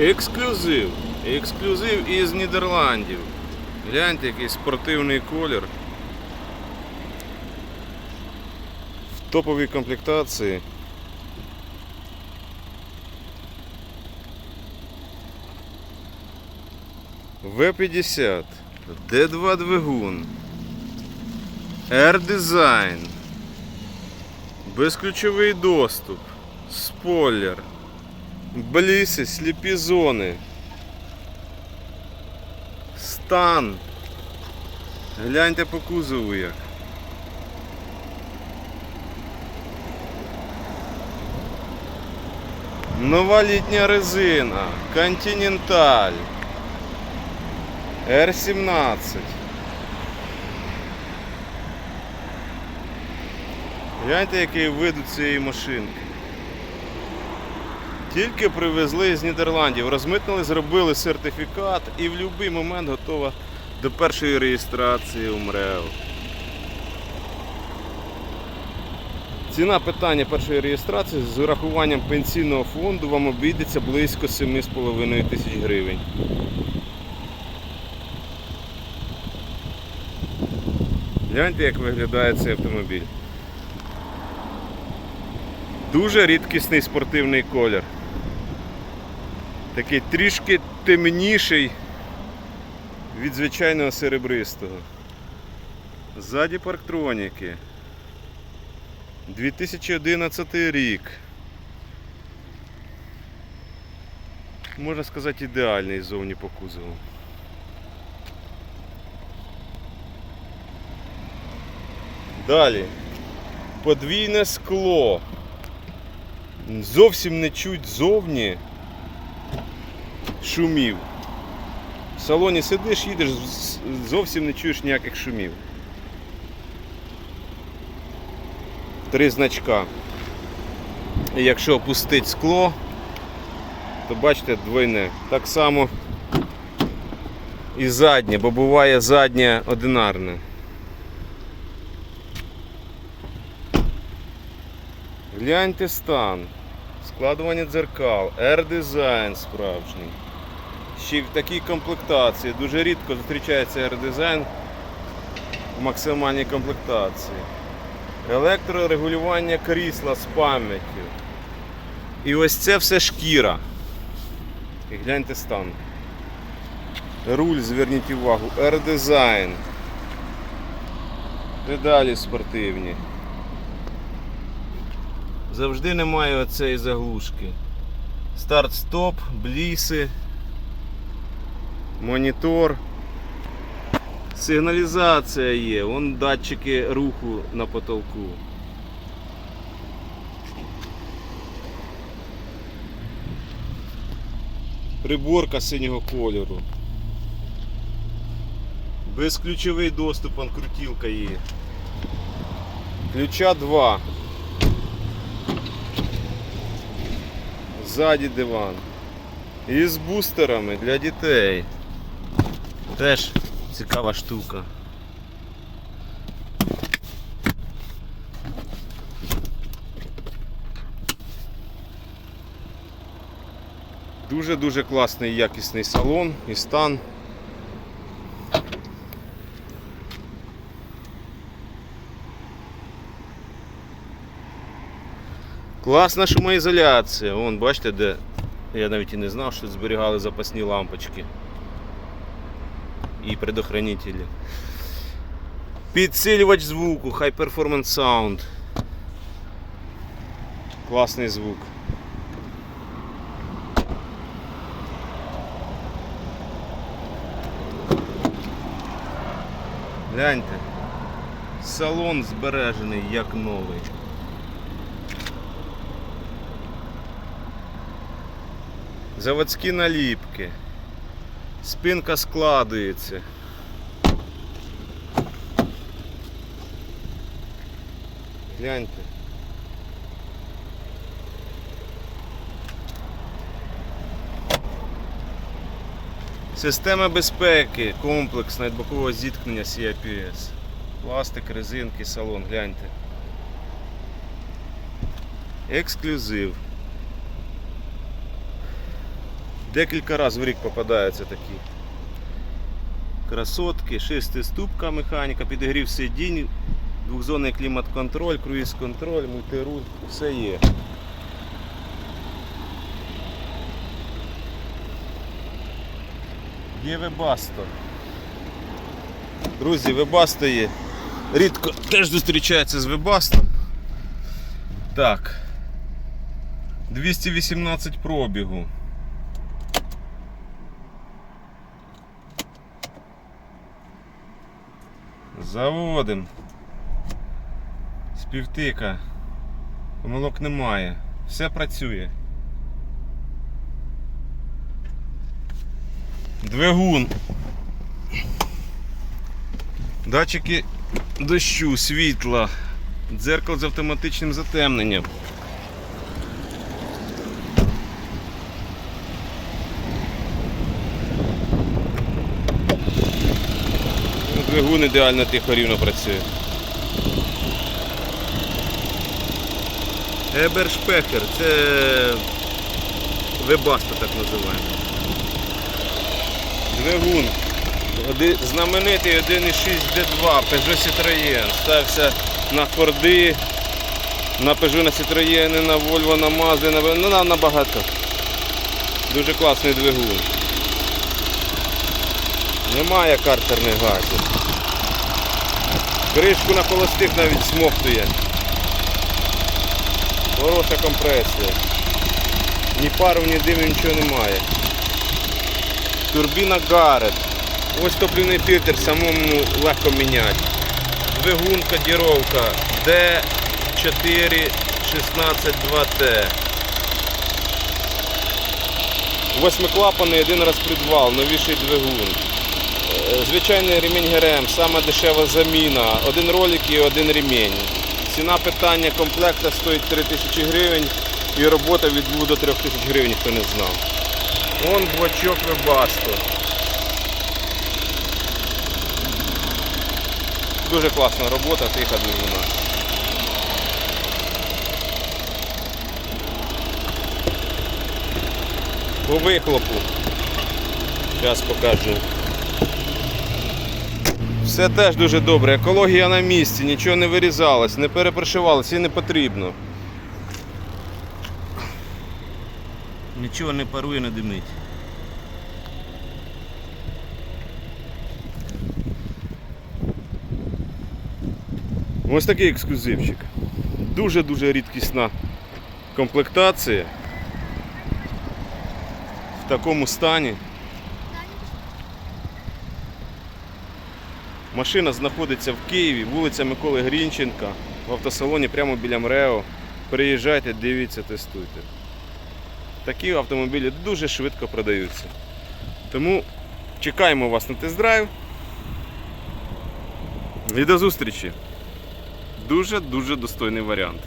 Ексклюзив. Ексклюзив із Нідерландів. Гляньте, який спортивний колір. В топовій комплектації. В50, Д2 двигун, R-Design, безключовий доступ, спойлер, бліси, сліпі зони, стан. Гляньте по кузову як. Нова літня резина, Continental. R17. Гляньте, який вид у цієї машинки. Тільки привезли з Нідерландів, розмитнили, зробили сертифікат і в будь-який момент готова до першої реєстрації у МРЕО. Ціна питання першої реєстрації з урахуванням пенсійного фонду вам обійдеться близько 7,5 тисяч гривень. Гляньте, як виглядає цей автомобіль. Дуже рідкісний спортивний колір. Такий трішки темніший від звичайного серебристого. Ззаді парктроніки. 2011 рік. Можна сказати, ідеальний зовні по кузову. Далі. Подвійне скло. Зовсім не чуть зовні шумів. В салоні сидиш, їдеш, зовсім не чуєш ніяких шумів. Три значка. І якщо опустити скло, то бачите двойне. Так само і заднє, бо буває заднє одинарне. Гляньте стан, складування дзеркал, R-дизайн справжній. Ще в такій комплектації. Дуже рідко зустрічається R-дизайн в максимальній комплектації. Електрорегулювання крісла з пам'яттю. І ось це все шкіра. І гляньте стан. Руль, зверніть увагу, R-дизайн. Педалі спортивні. Завжди немає оцеї заглушки. Старт-стоп, бліси, монітор. Сигналізація є, вон датчики руху на потолку. Приборка синього кольору. Безключовий доступ, он крутілка є. Ключа 2. Ззаді диван. І з бустерами для дітей. Теж цікава штука. Дуже-дуже класний якісний салон і стан. Класна шумоізоляція. Вон, бачите, де я навіть і не знав, що зберігали запасні лампочки і предохранителі. Підсилювач звуку, High Performance Sound. Класний звук. Гляньте. Салон збережений як новий. Заводські наліпки. Спинка складується. Гляньте. Система безпеки, комплексна від бокового зіткнення CIPS. Пластик, резинки, салон, гляньте. Ексклюзив. Декілька разів в рік попадаються такі. Красотки, шестиступка механіка, підігрів сидінь, двохзонний клімат-контроль, круїз-контроль, мультируль, все є. Є Вебасто. Друзі, Вебасто є. Рідко теж зустрічається з Вебасто. Так. 218 пробігу. Заводим. Співтика. Помилок немає. Все працює. Двигун. Датчики дощу, світла, дзеркало з автоматичним затемненням. Двигун ідеально тихо рівно працює. Ебершпехер, це вебаста так називаємо. Двигун. Оди- Знаменитий 1.6 D2 Peugeot Citroën. Стався на Форди, на Peugeot, на Citroën, на Volvo, на Mazda, на, ну, на багато. Дуже класний двигун. Немає картерних газів. Кришку на холостих навіть смоктує. Хороша компресія. Ні пару, ні диму, нічого немає. Турбіна Гарет. Ось топливний фільтр самому легко міняти. Двигун кодіровка D4 162T. Восьмиклапаний один раз підвал, новіший двигун. Звичайний ремінь ГРМ, сама дешева заміна, один ролик і один ремінь. Ціна питання комплекта стоїть 3 тисячі гривень і робота від 2 до 3 тисяч гривень, хто не знав. Вон блочок Вебасто. Дуже класна робота, тиха двигуна. По вихлопу. Зараз покажу. Все теж дуже добре. Екологія на місці, нічого не вирізалось, не перепрошивалось і не потрібно. Нічого не парує, не димить. Ось такий ексклюзивчик. Дуже-дуже рідкісна комплектація. В такому стані. Машина знаходиться в Києві, вулиця Миколи Грінченка, в автосалоні прямо біля МРЕО. Приїжджайте, дивіться, тестуйте. Такі автомобілі дуже швидко продаються. Тому чекаємо вас на тест-драйв. І до зустрічі. Дуже-дуже достойний варіант.